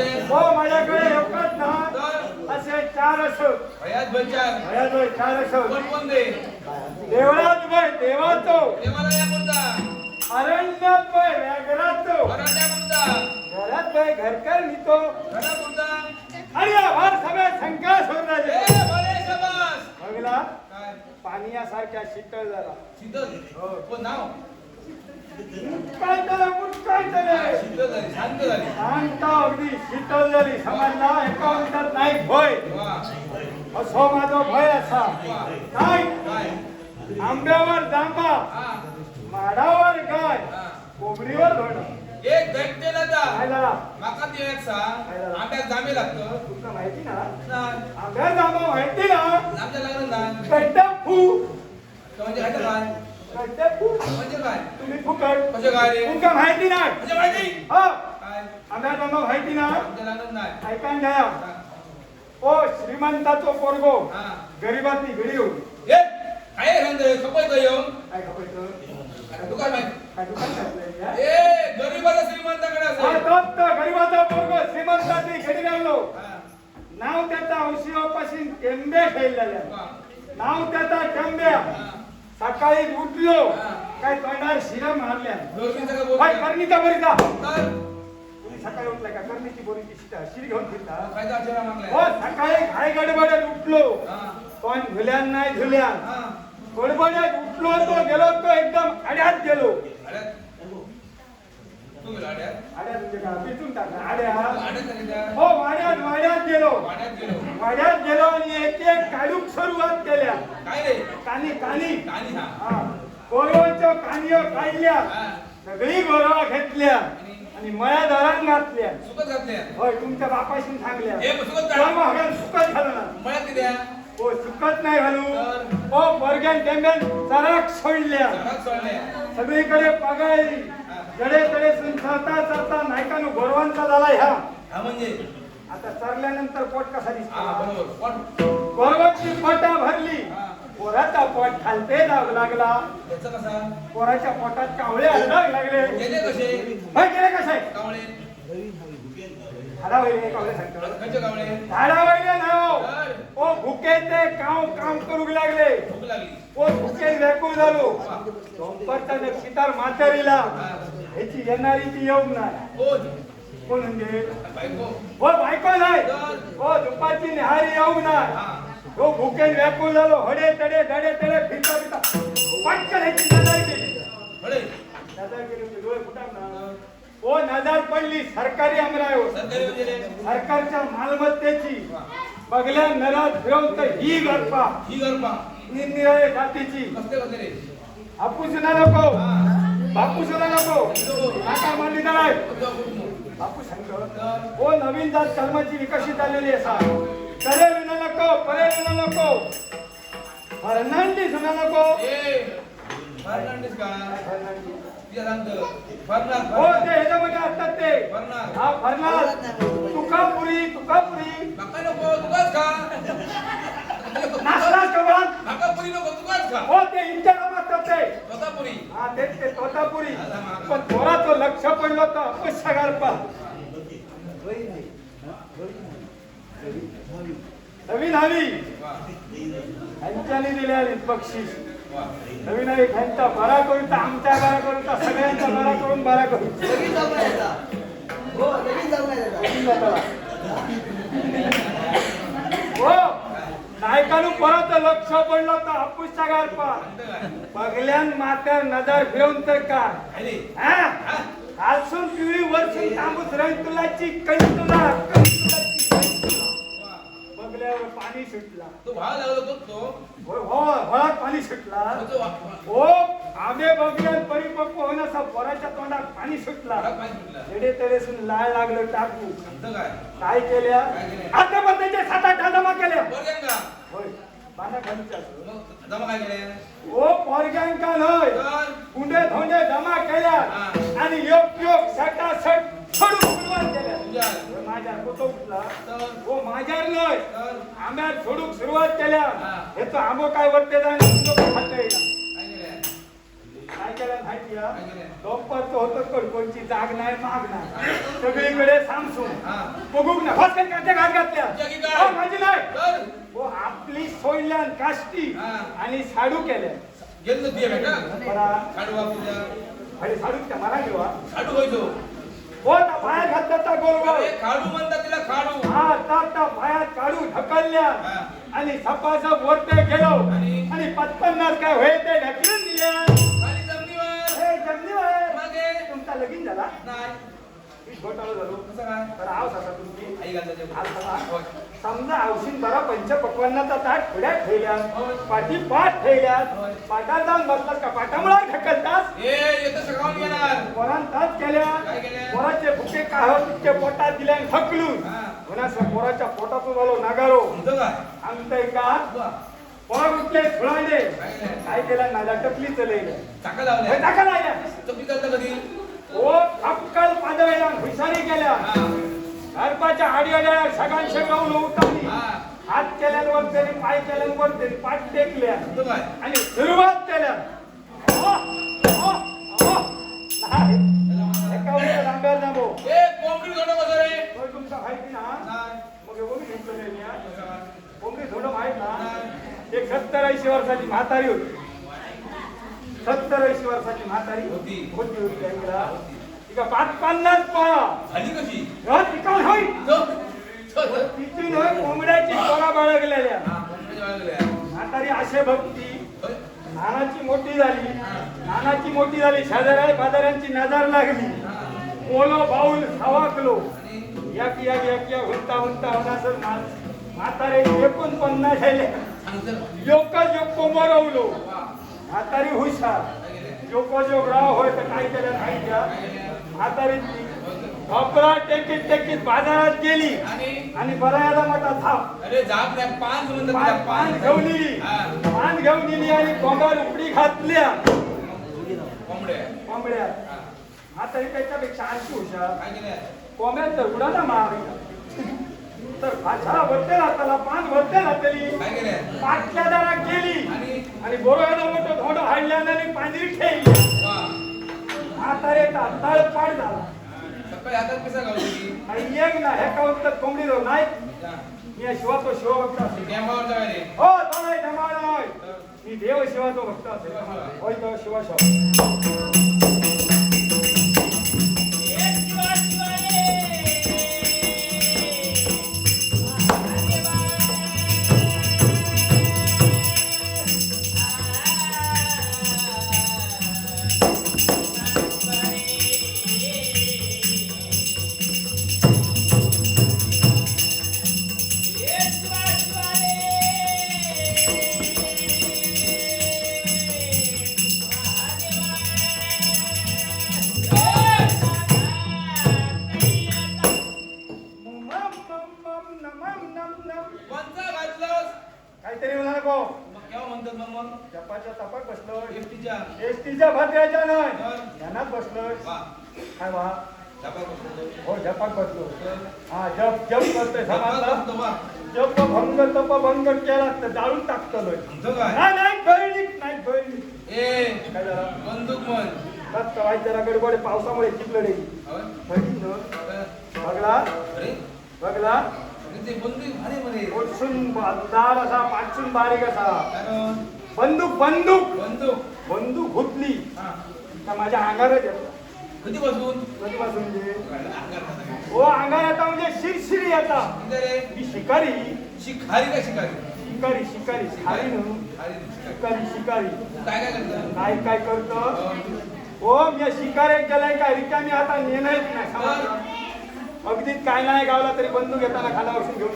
हो माझ्याकडे एकच ना. असे चार असो भयात भयचार भया जो चार असो कोण कोण दे? देवळात भय देवाचो देवाला या पुरता. अरण्यात भय व्याघ्राचो घरात या पुरता. घरात भय घरकर नितो घरा पुरता. आणि या भार सगळ्या शंका ए सोडला भले शाबास. बघला? शीतळ झाला शीतल हो. नाव? काय झालं काय झालं शीतल झाली शांत झाली शांत अगदी शीतल झाली समजला एका मिनिटात नाही भय. असो माझा भय असा. काय? काय आंब्यावर जांबा माडावर गाय हा कोंबडीवर धोंड. एक दैत्य ना जा. काय माका ते एक सा आंब्यात जांभे लागतं? तुमका माहिती ना? ना आंब्या जांबा माहिती ना? आमच्या लागलं ना? गड्डा फू. म्हणजे काय काय गड्डा फू म्हणजे काय? तुम्ही फुकट. म्हणजे काय रे? तुमका माहिती नाही. म्हणजे माहिती हा. काय? जांबा माहिती नाही. ऐकान घ्या ओ श्रीमंताचो पोरगो. हा. गरीबातली घडी होती ए काय सांगते खपय काय येऊन काय खपायचं दुकान माहिती काय दुकान घातलंय या? ए गरीबाचा श्रीमंताकडे हा, असेल तोच तो गरीबाचा पोरगो श्रीमंताची घडी लागलो. हा. नाव त्याचा औषधापासून टेंबे खेळलेल्या. नाव त्याचा टेंब्या. सकाळी उठलो. काय तोंडावर शिरा मारल्या. बरीचा तर? तुम्ही सकाळी उठला का? करणीची बोरीची शिटा शिरी घेऊन. हो सकाळी घाय गडबडत उठलो. हा. पण धुल्यान नाही धुल्यान. गडबडत उठलो तो गेलो तो एकदम अड्यात. गेला. म्हणजे. हो वाड्यात वाड्यात गेलो. वाड्यात गेलो. वाड्यात गेलो आणि एक एक काढूक सुरुवात केल्या. काय रे? कानी कानी हा. गोरवांच्या कानियो काढल्या. सगळी गोरवा घेतल्या. आणि? मया दरात घातल्या. सुकत घातल्या. होय तुमच्या बापाशी सांगल्या. ए, मग सुकत ना. मळ्यात आहे? हो सुकत नाही घालू. तर? हो बर्ग्यान टेंब्यान चराक सोडल्या. सगळीकडे पगाळी जडे तडे सुन चालता नायकानु गोरवांचा झाला ह्या. हा म्हणजे? आता चरल्यानंतर पोट कसा दिसतो? बरोबर. गोरवाची पोटा भरली. पोराचा पोट खालते जाऊ लागला. कसा? पोराच्या पोटात कावळे हलवायला लागले. गेले कसे? गेले कसे? कावळे. झाडावैले कावळे सांगतो. कसे कावळे? झाडावैले नाव. तर ओ भुके ते काव काम करू लागले. भूक लागली. ओ भुके व्याकुळ झालो. म्हातारीला. ह्याची येणारी ती येऊ नाही. कोण? म्हणजे? बायको. हो बायको नाही. हो दुपारची निहारी येऊ नाही. हो भुकेन व्याकुळ झालो. हडे तडे धडे तडे फिरता फिरता पटकन ह्याची नजर गेली बळे नजर गेली म्हणजे डोळे फुटावणार ओ नजर पडली? सरकारी अमरायो सरकारी म्हणजे रे. सरकारच्या मालमत्तेची. बगल्या नरात फिरवून तर ही गरपा. ही गरबा निरनिराळे जातीची. हापूस सुद्धा नको. हा बापू सुद्धा नको नाका मानली नाही? बापू सांगतो ओ नवीन जात कर्माची विकसित झालेली असा करे विना नको परे विना नको. फर्नांडी सुद्धा नको. ए फर्नांडिस का. तिला हो ते ह्याच्यामध्ये असतात ते. हा फर्नाल तुकापुरी तुकापुरी. माका नको तुकाच खा. नाश्ता कवान माका पुरी नको तुकाच खा. हो ते इंच्या असतात ते स्वतःपुरी हा तेच ते तोतापुरी. पण थोडाचं लक्ष पडलं तर अपस सगार पा नवीन हवी ह्यांच्यानी दिलेली बक्षीस नवीन हवी ह्यांचा बरा करून आमच्या बरा करून सगळ्यांचा बरा करून बरा करून. हो. हो नायकानु परत लक्ष पडलं तर हापूस सगार पा म्हणतं काय पगल्यान मात्या नजर फिरवून तर काय? आलसून पिवळी वरसून तांबूस रंग तुलाची कंतुला. वा. बगल्यावर पाणी सुटला. तो भाव लागलो तो तो. हो हो, पाणी सुटला. तो वा- वा- हो आंबे बगल्यान परिपक्व होण्याचा पोराच्या तोंडात पाणी सुटला. घरात पाणी सुटलं. जेडे तडेसून लाळ लागलं टाकू. काय? काय केल्या? काय केल्या? आता पण त्याच्या सात आठ जमा केल्या. गेलं का? होय बांधा खालीच्या. मग जमा काय केले? ओ पोरग्यांका न्हय तर? गुंडे धोंडे जमा केल्या हा. आणि योग योग सटासट छडून सुरुवात केल्या तुझ्या माझ्या कुठं उठला तर ओ माझ्यावर नाही. तर सोडूक सुरुवात केल्या. हा. आंबो काय वरते जाय खाते काय केले माहिती? लोकपात होतं जाग नाही माग नाही. सगळीकडे सामसून हा. बघूक ना. फसकन काच्या घात घातल्या? हो, माझी नाही. वो आपली सोयल्यान काष्टी हा. आणि साडू केल्या. गेलो बेटा साडू आणि साडू त्या मला घेवा. साडू व्हायचो पायात घातल्याचा गोलगोल. अरे खाडू म्हणतात तिला खाडू. हा तापता पायात काढू ढकलल्या. आणि सपासप वरते गेलो. आणि? पत्पन्नास काय होय ते ढकलून दिल्या जमिनीवर. हे जमनीवर. मागे. तुमचा लगीन झाला? नाही. झालो कसं काय? तर आव आई. समजा औषध बरा पंचपक्वांनाचा ताट पुढ्यात ठेवल्यास होय. पाठी पाठ ठेवल्यास होय. पाठात जाऊन बसलास का? पाठामुळा ढकलतास? ए येतं सकाळून येणार पोरान ताच केल्या? पोराचे भुके काहतीचे पोटात दिल्या आणि हा. म्हणा पोराच्या पोटातून झालो नागारो. आमचं का. पोर उठले फुलांडे काय केलं? काय केलं? नाला टकली चले. चाका लावल्या. टाका लायल्या चपली चालतं कधी? ओ अक्कल पादवेला हुशारी केल्या. गरबाच्या आडी आड्या सगळ्यांशी राहून उठवली. हा. हात केल्यावर तरी पाय केल्यावर तरी पाठ टेकल्या. आणि सुरुवात केल्या. तुमचा माहिती ना मग? कोंबडी थोडं माहीत ना. एक सत्तर ऐंशी वर्षाची म्हातारी होती. सत्तर ऐंशी वर्षाची म्हातारी होती. होती होती ऐकला तिका पाच पन्नास पाया झाली कशी? ह्यो तिका होय. तो तो तो. तिथून होय कोंबड्याची पोरा बाळगलेल्या. म्हातारी असे भक्ती. नानाची मोठी झाली. नानाची मोठी झाली शेजाऱ्या बाजाऱ्यांची नजर लागली. ओलो बाऊल सवाकलो एक एक एक एक हुंता हुंता होणार म्हातारे एकोणपन्नास झाले जोक कोंबरवलो वा. म्हातारी हुशार? जोक जोक राव होय तर काय केलं नाही केलं? म्हातारी कपडा टेकीत टेकीत बाजारात गेली. आणि? आणि बरायला मोठा थाप. अरे जाप नाही पान म्हणतात पान घेऊन हा. पान घेऊन दिली आणि कोंबार उपडी घातल्या. कोंबड्या. कोंबड्या. हा. म्हातारी त्याच्यापेक्षा आणखी हुशार. कोंबड्यात तर उडाला मार तर भाषा वरते राहताला पान वरते केलं पाटल्या दारा गेली. आणि? बरोबर मोठं धोंड हाडल्यानं आणि पांजरी ठेवली. वा. म्हातारेचा तळपाड झाला. आणि एक ना हे का उत्तर कोंबडी जाऊ नाही. मी असेल. टेम्पावर जावे रे. हो तो नाही मी देव शिवातो भक्त असेल. होय तो शिवा शिवा नको. मग केव्हा म्हणतात मग मग? जपाच्या तपात बसलो एसटीच्या. एसटीच्या भद्राच्या नाही. ध्यानात बसलोय. वा. काय वा? हो जपात बसलो. हा जप जप करतोय. समाजला जप भंग तप भंग केला तर जाळून टाकतलोय नाही नाही गळणीत नाही गळणीत ए काय झालं? बंदूक म्हण. बस कवाय जरा गडबड पावसामुळे चिपलडे. बघला. बघला. ओटसून दार असा पाचून बारीक असा बंदूक बंदूक बंदूक बंदूक हुतली तर माझ्या अंगारच येतं कधी बसून म्हणजे अंगात घाला. हो अंगार येता म्हणजे शिरशिरी येता मी शिकारी शिकारी का शिकारी शिकारी शिकारी शिकारी शिकारी, शिकारी. काय काय करतं काय काय करतो हो मी शिकारे केलाय काय रिकामी आता नेणंच नाही अगदीच काय नाही गावला तरी बंदूक येताना खाला औषध घेऊन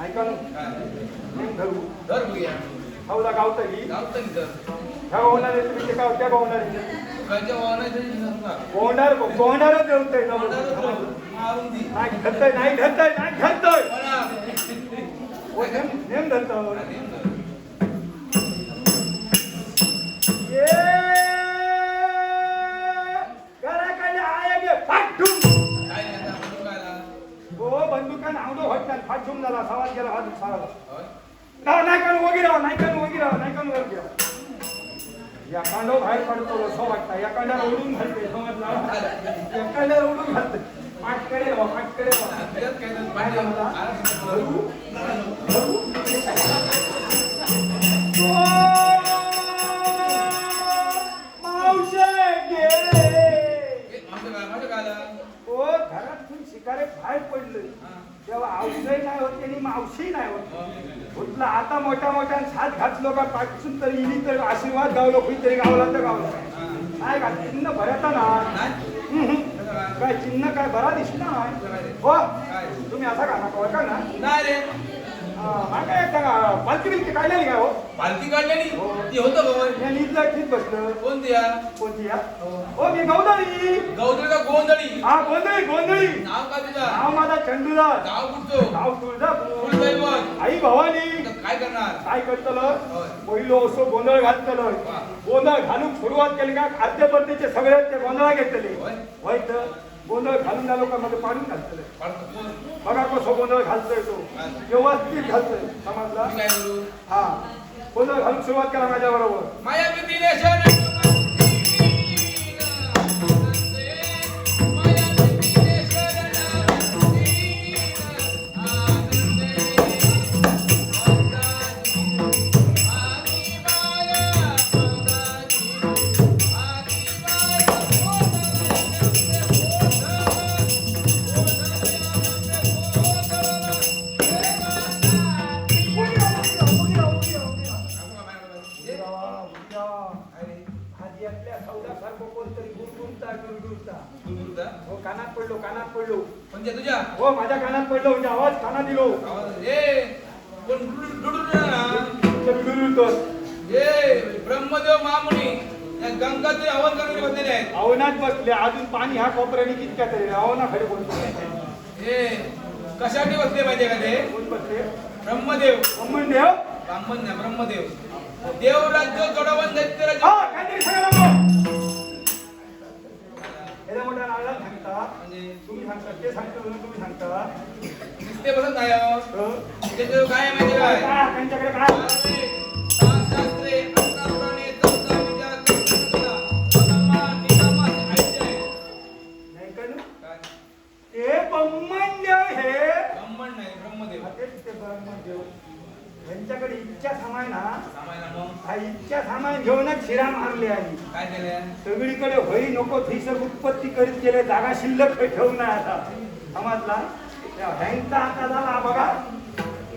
ऐका धरू हौला गावतली ह्या होणार तुम्ही ते गाव त्या होणार. होणार होणारच. नाही धरतोय नाही धरतोय नाही धरतोय. नेम धरतो. ये सारा होय? ना नाही करून वगी राहा नाही करून वगी राहा नाही करून वगी राहा. या कांडो बाहेर पडतो सो वाटता. कांड्याला उडून घालते समजला कांड्याला उडून घालते. धरू, करू. धरू. आता मोठ्या मोठ्या साथ घातलो का पाठसून तरी इली तर आशीर्वाद गावलो कुठेतरी गावला तर गावला. काय का चिन्ह भरता ना काय? चिन्ह काय बरा दिसला कसं काय नाही रे? हो? तुम्ही असा का नका का ना नाही रे हा, मागे एकदा का पालखी बिलकी काढलेली? काय हो. पालखी काढलेली हो. ती होतं गवय या नीटला ठीक बसलं. कोणती या? कोणती या? हो मी गौदळी गौदरी का गोंधळी? हा गोंधळी गोंधळी. नाव का तुझा नाव माझा चंदूदास. गाव कुठचं? गाव तुळजापूर. फुलदैवत आई भवानी. तर काय करणार? काय करतलं? होय. पहिलो असो गोंधळ घालतलं वा. गोंधळ घालून सुरुवात केली का? खाद्यपद्धतीचे सगळे ते गोंधळ घेतले होय. होय तर? गोंधळ घालून झालो का मध्ये पाडून घालतले पाडतो कोण? बघा कसं गोंधळ घालतोय तो. व्यवस्थित घालतोय समजला. हा. गोंधळ घालून सुरुवात करा माझ्या बरोबर माया कशासाठी बसले पाहिजे का ते? ब्रह्मदेव. अम्मन देव ब्राह्मण नाही ब्रह्मदेव. देव राज्य जोडवन दैत्य राज्य सांगता. म्हणजे? तुम्ही सांगता ते सांगता तुम्ही सांगता. नुसते बसत नाही काय आहे माहिती काय? त्यांच्याकडे काय? ते ब्रह्मन देव यांच्याकडे इच्छा सामान ना हा इच्छा सामान घेऊनच शिरा मारली काय केलंय सगळीकडे होई नको थैसर उत्पत्ती करीत गेले जागा शिल्लक ठेवून आता. समजला. हँगचा आता झाला बघा.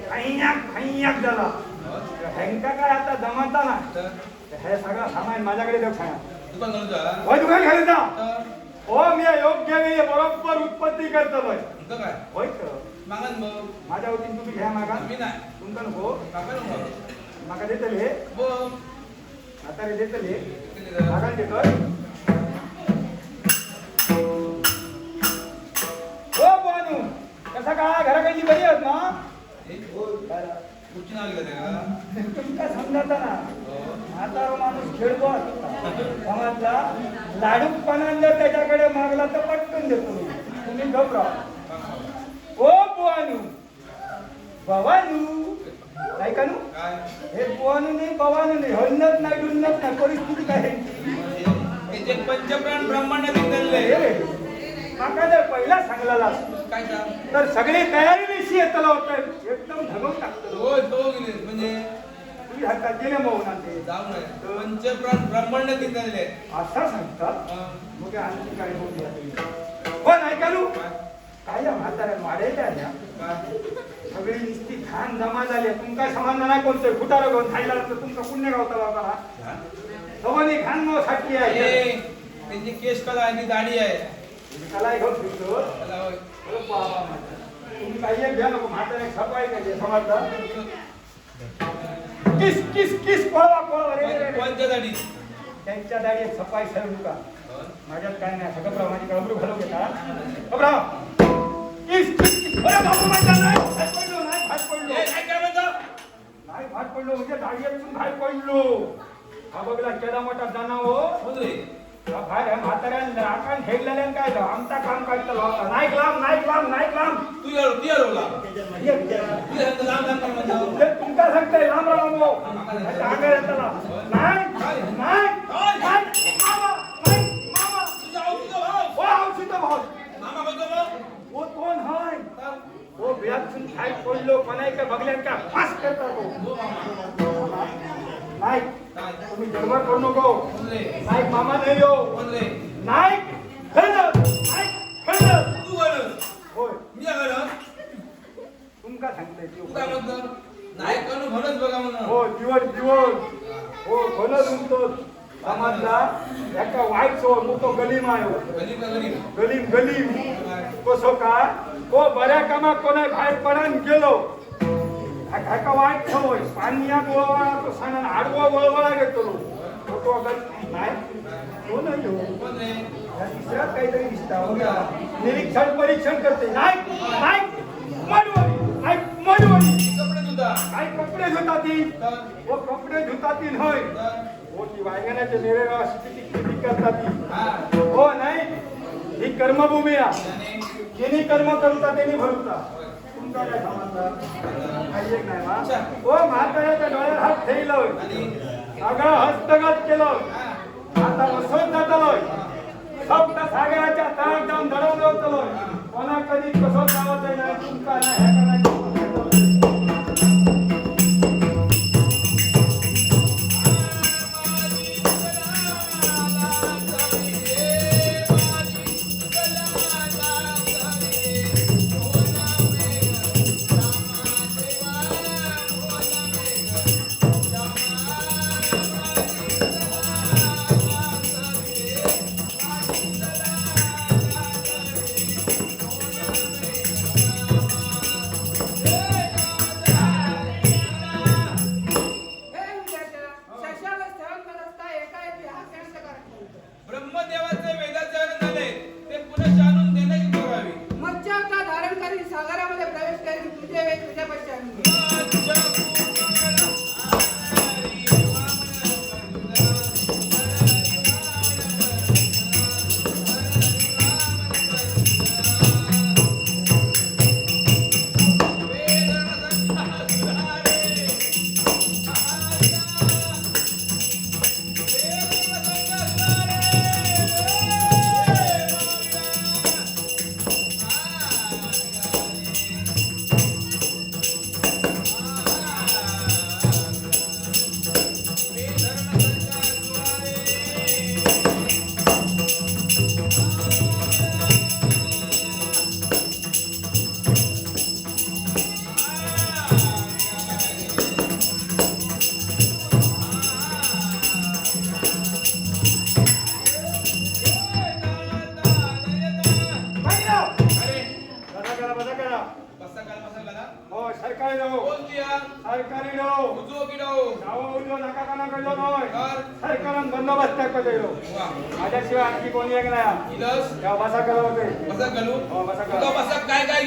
खैयाक खैयाक झाला. हो? हँका काय आता जमाता ना हे सगळं सामान माझ्याकडे देऊ सांगा होय दुकान घालून जा. तर? हो मी योग्य वेळी बरोबर उत्पत्ती करतो होय तर. मागन बघ माझ्या वतीन तुम्ही घ्या मागा. मी नाही. तुमका नको काका नको मागा. देतले बघ आता देतले किती जरा. मागा देतोय हो बानू कसा काय घराकडची बरी आहेत ना? ए, कुठची नाव लिहिलं ते का तुमका समजता ना? हो. म्हातारा माणूस खेळतो समजला लाडूपणाला त्याच्याकडे मागला तर पटकन देतो. तुम्ही घबरा बुवानू भवानू ऐका नू काय हे बुवानू नाही भवानू नाही हलनत नाही डुलनत नाही परिस्थिती काय? हे जे पंचप्राण ब्रह्मांड हे, माका जर पहिला सांगलेला काय तर सगळी तयारी दिवशी येतला होतं एकदम धगून टाकतो हो तो गेले म्हणजे तुम्ही हातात गेले मग ते जाऊ नये पंचप्राण ब्रह्मांड निघाले असा सांगतात मग आणखी काय बोलूया तुम्ही हो नाही का नू काय या म्हाताऱ्या वाढायच्या त्या. सगळी नुसती घाण जमा झाली. तुमका समाधान नाही कोणतं फुटारं घेऊन खायला लागतं? तुमका पुण्य गावता बाबा. सवानी घाण मग साठी आहे. त्यांची केस कला आहे ती दाढी आहे. कलाय घेऊन फिरतो. बाबा. तुम्ही काही एक घ्या नको. म्हाताऱ्या सफाई पाहिजे समजता किस किस किस पळवा पळवा रे. कोणत्या दाढी? त्यांच्या दाढीत सफाई सर्व का? माझ्यात काय नाही. सगळं प्रमाणे माझी कळबरू घालू घेता. घबरा पडलो नाही पडलो भात पडलो म्हणजे दाढीतून बाहेर पडलो हा बघला केला मोठा जाना हो बाहेर म्हाताऱ्यान राखान काय झालं? आमचा काम काढतो होता नाईक लांब नाईक लांब नाईक लांब तू तू यार लांब तुमका सांगताय लांब राम भाऊ अंगार येताला नाही नाही मामा मामा तुझा औषध भाऊ औषध भाऊ मामा बोलतो मग ओ कोण हाय ओ बियातून खाय पडलो कोणाय का बघल्यान का पास करता तो नाही तुम्ही गडबड करू नको नाही मामा नाही हो। तू बोल। होय मी तुमका सांगताय तू ते काय म्हणतो नाही करू म्हणत बघा म्हणून। हो दिवस दिवस हो भलं तुमचं समाजला एका वाईट सो मोठो गलीम आहे. गरीब का गरीब गलीम गलीम। कसो का हो बऱ्या कामाक कोणाय बाहेर पडान गेलो. एका वाईट सवय पाण्यात वळवळा तो सणान आडवा वळवळा घेतो मोठो गल नाही. हो नाही हो. कोण रे काहीतरी दिसता. निरीक्षण परीक्षण करते. नाही. नाही. मडवली नाही. मडवली कपडे धुता काय कपडे धुतात ती हो कपडे धुतात ती होय. हो ती वायगण्याचे निरेगा स्थिती खेती करतात ती हो नाही. ही कर्मभूमी आहे. आणि कर्म करता त्यांनी भरता. तुमचा काय समजता काही एक नाही मा हो म्हाताऱ्याच्या डोळ्यात हात ठेवलोय. सगळं हस्तगत केलं आता वसवत जातलोय फक्त सागराच्या तळात जाऊन दडवलं होतलोय कोणा कधी कसं जावत नाही. तुमका नाही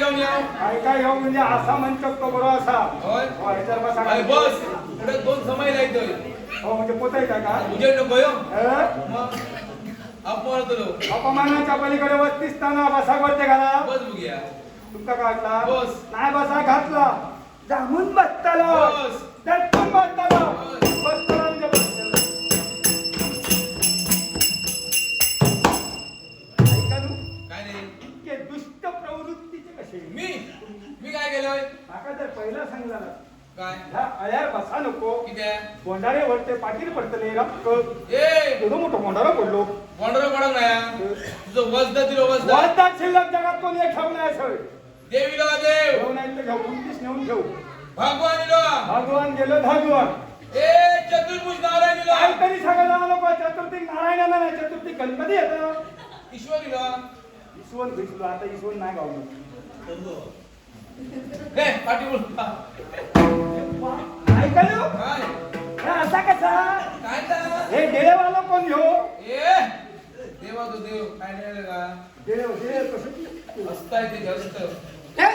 घेऊन काय काय म्हणजे असा मंचक तो बरो असा. होय. हो बसा अरे करा. बस. पुढे दोन समय लायतोय हो म्हणजे पोचायचा का? उजेड नको यो अं? मग अपमान तुलो अपमानाच्या पलीकडे वस्तीस्ताना बसा करते घाला. बस बघूया. तुमका काय वाटला बस. नाही बसा घातला. जामून बसतालो. बस. दटकून बसतालो. बस. बसतालो बसतालो. प्रवृत्तीचे कसे? मी? मी काय केलोय? माका जर पहिला सांगला ना, काय? ह्या अळ्यार बसा नको. किती आहे? बोंडारे वरते पाटील पडतले रक्क ए! एवढं मोठं बोंडारा पडलो. वॉन्डर पडक नाही तुझं वजदा दिलो वजदा वाजतात शिल्लक जगात कोणी एक ठेवून आहे सर. देवीला देव. घेऊन आहे तर घेऊ. नेऊन घेऊ भगवान दिलो. भगवान गेलो भगवान ए चतुर्भुज नारायण दिलो. काहीतरी सांगायला नको चतुर्थी नारायणाला नाही चतुर्थी गणपती येतं. ईश्वर दिलो. इसवण भिजलो आता इसवण नाही गावलो हे पाठी बोल. ऐकलो काय? हे असा कसा? हे डेरेवाला कोण ए देवा तो देव काय नाही का देव देव कसं असताय ते जास्त. हे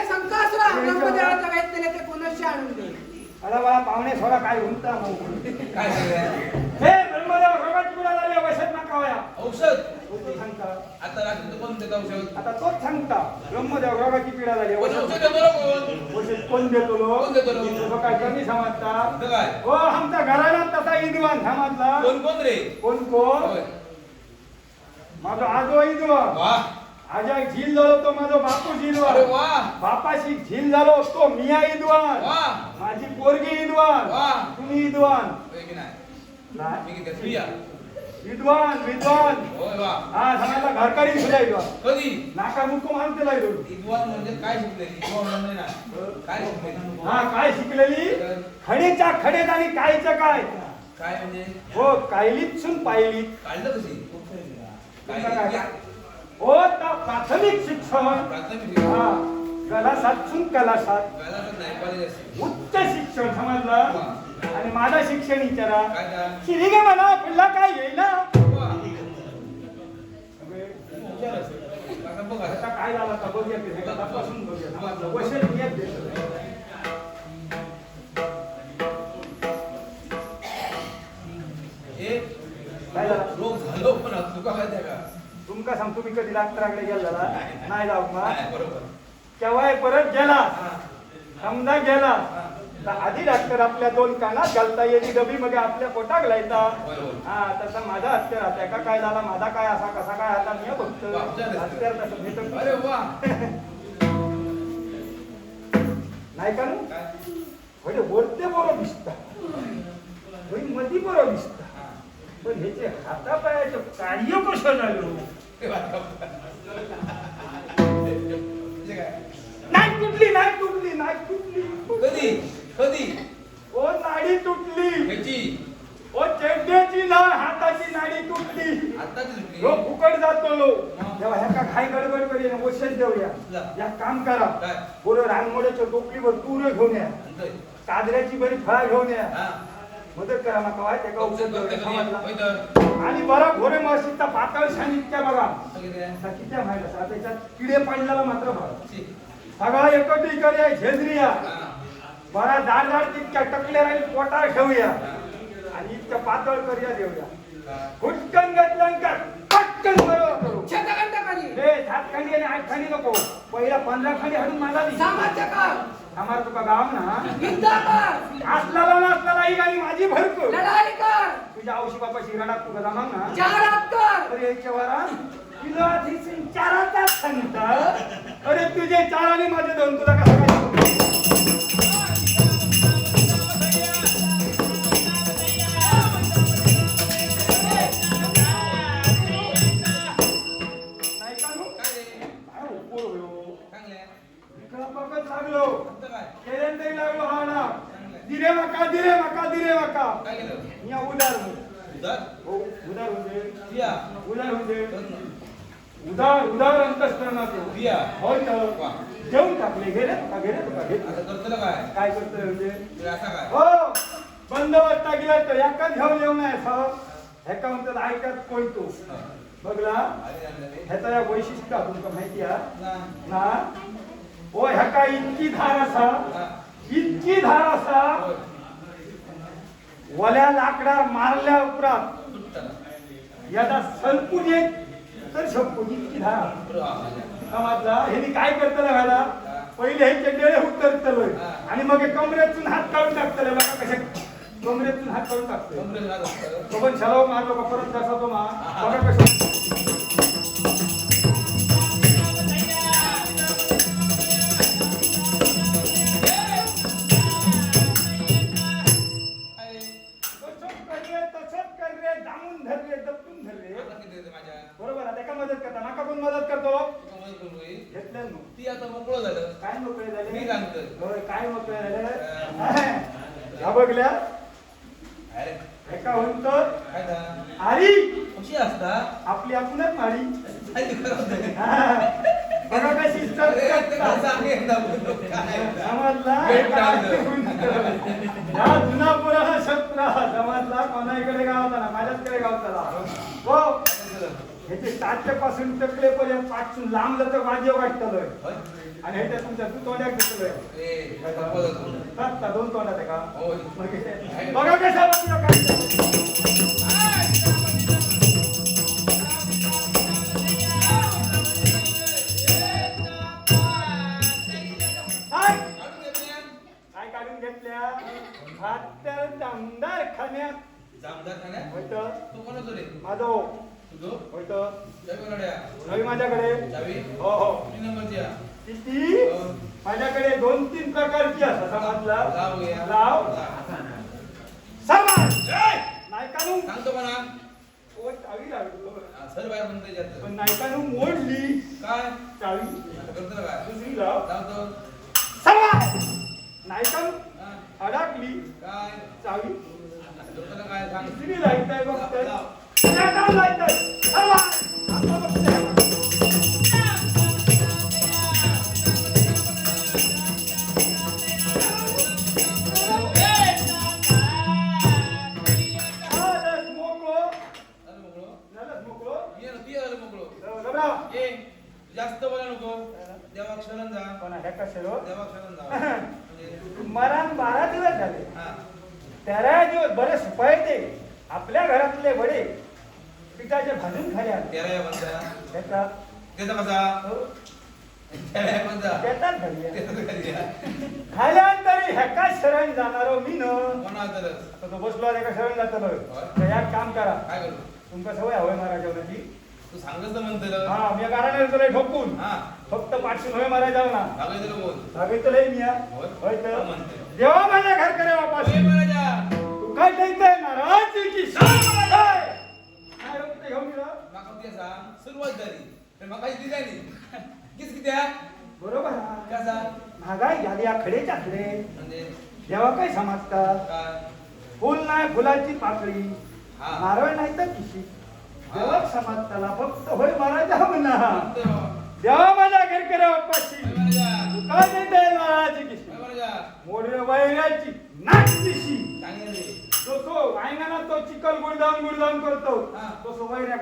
दिले ते आणून दे अरे वा पाहुणे सोडा काय घुमता मग. काय? हे ब्रह्मदेव पिढा नका औषध? सांगता आता रात्री औषध आता तोच सांगता. ब्रह्मदेव रोगाची पिढा झाली. पण औषध कोण देतो? कोण देतो? काय कमी समजता काय? हो आमचा घराला तसा इदवान समजला कोण कोण रे? कोण कोण. माझा आजो इदवान. आजा झील झालो तो माझा बापू वा. बापाशी झील झालो तो मिया इदवान. माझी पोरगी इदवान. तुम्ही इदवान. होय की नाही? विद्वान विद्वान. हा समाजला घरकारी सुद्धा विद्वान कधी? नाका मुक्को मारून त्याला विद्वान म्हणजे काय शिकलेली? म्हणजे काय शिकलेली? हा काय शिकलेली? खडेच्या खडेत आणि कायचं काय? काय म्हणजे? हो कायलीत सुन पायलीत. काढलं कशी? हो प्राथमिक शिक्षण. प्राथमिक हा कलासात. सुन कलासात उच्च शिक्षण समजलं? आणि माझं शिक्षण विचारा. शिरी गे मला पुढला काय येईल. काय झालं बघूया ते तपासून बघूया. येत तुमका सांगतो मी कधी डॉक्टराकडे गेला नाही जाऊ मग केव्हाय परत गेला. हा. समजा गेला. तर आधी डॉक्टर आपल्या दोन कानात घालता येते डबी मध्ये आपल्या पोटाक लायता. हा तसा माझा हत्यार आता का काय झाला माझा काय असा कसा काय आता मी बघतो. हत्यार तसं भेटत नाही का नु? काय म्हणजे वरते बरं दिसता मधी बरं दिसता हा. पण ह्याचे हातापायाचे कार्य कसं झालं हे नाही तुटली नाही तुटली नाही तुटली कधी कधी ओ नाडी तुटली ह्याची ओ चेड्याची नाही हाताची नाडी तुटली आताची सुटली लो फुकट जातो लो तेव्हा ह्या का घाई गडबड करी ओशन देऊया जा. या काम करा काय? बरं रानमोड्याच्या टोपलीवर तूर घेऊन या. काजऱ्याची बरी फळा घेऊन या हा. मदत करा नका वाय त्याका औषध देऊया? समाजला होय तर. आणि बरा घोडे माशीचा पातळ सांगितल्या बघा असं किती आहे? आता किती माहीत असा त्याच्यात किडे पडलेला मात्र बघा शी. सगळा एकटी करूया झेंद्रिया हा. बरा जाड जाड तितक्या टकल्या राहील पोटा ठेवूया. आणि इतक्या पातळ करूया देऊया. हुटकन घेतलं का पटकन बरोबर करू. शतकांत खाली सात खंडी आणि आठ खंडी नको. पहिला पंधरा खंडी हाडून मला दे आम्हाला तुका गाव ना. असलाला नसलाला ही गाणी माझी कर. तुझ्या औशी बापाशी रडात तुका जमाव ना? अरे याच्या वरा किलो आधी चाराचा अरे तुझे चार आणि माझे दोन. तुला कसं बघत लागलो? केल्यानंतरही लागलो हा ना दिरे मका दिरे मका दिरे मका केलं? या उदार हो. हो उदार होते बिया. उदार करून. उदार उदार अंतस्करणाचं बिया. होय तर. जेवून टाकले गेले का गेले का ना काय? काय करतोय म्हणजे हे असा काय? हो बंदोबस्त गेला तर एका घेऊन येऊ नये असं ह्याका म्हणतात ऐकत कोणतो हा. बघला. ह्याचा या वैशिष्ट्य तुमका माहिती आहे ना. ओ ह्याका इतकी धार असा हा. इतकी धार असा. वल्या लाकडा मारल्या उपरांत. याचा सलपून येत तर संपून इतकी धार हा. समजला ह्यांनी काय करतलं व्हायला पहिले हे चेडेळे उतरतलोय आणि मग हे कमरेतून हात काढून टाकतले बघा कशा कमरेतून हात काढून असतं. तो पण छलाव मारलो परत कसा तो मा बघा कसं बरोबर आहे. त्याका मदत करता. नाका कोण मदत करतो. घेतलं ना. ती आता मोकळं झालं. काय मोकळे झाले? मी सांगतोय. होय काय मोकळे झाले? ह्या बघल्या. अरे एका म्हणतो काय झालं? आरी. कशी असता? आपली आपणच. बघा कशी एकदा? समजला? जुना शस्त्र समजला? कोणाकडे गावताना माझ्याचकडे गावताना. हो. काय झालं? ह्याचे तात्यापासून टकलेपर्यंत पाचून लांब जातं वाद्य वाटतलोय? आणि ह्याच्या तुमच्या तू तोंड्याक घेतलोय दोन तोंडात आहे. का हे- बघा कसा काय दमदार खाण्यात जामदार खाण्यात? तू रे? चावी काढ्या. नवी माझ्याकडे? हो हो. किती आहे? किती? माझ्याकडे दोन तीन प्रकारची असतात समजला. लाव. समाज! नाही काढून सांगतो म्हणा. ओ, चावी लागलो. हा, सर बाहेर म्हणते जास्त. पण नाही काढून मोडली. काय? चावी. करतो काय दुसरी लाव. लावतो. समाज! हा, अडकली. काय? चावी. काय? सांग. दुसरी लाईताय बघताय लाव. त्या लाईताय जास्त बोला नको देवा जा पण ह्या कशाला जा मरण बारा दिवस झाले. हा दिवस बरेच सुपाय ते आपल्या घरातले वडील पिठाचे भाजून खाल्या तेरा बंदा. त्याचा त्याचा कसा हो, तेरा बंदा. त्याचा कधी आहे? खाल्यानंतर ह्याका शरण जाणारो मी न. कोणा तरच आता तो बसलो एका शरण जातलो. तर काम करा. काय करू? तुमका सवय हवय मारा जेवणाची तू सांगत तर म्हणतं हा मी कारण तुला ठोकून. हा. फक्त पाठशून होय मारा जाऊ ना सांगायचं कोण सांगितलंय मी हा. होय. तर. म्हणते. देवा माझ्या घर करे वापस. महाराजा. तू काय म्हणताय महाराज की? महाराज किती सांग सुरुवात किस? बरोबर. कसा? महागाई झाली या खडेच्या खडे. म्हणजे? देवा काय समजतात काय? फुल नाही फुलाची पाकळी. नारळ नाही तर किशी? देवा समजताला फक्त होय महाराज म्हणा. देवा. माझ्या घर करे महाराजा. काय म्हणताय महाराज की ओय महाराजा मोडवे वैराची नाच दिशी चांगलं रे. तो तो चिकल गुडदाम गुडदाम करतो हा. तो सो वैऱ्या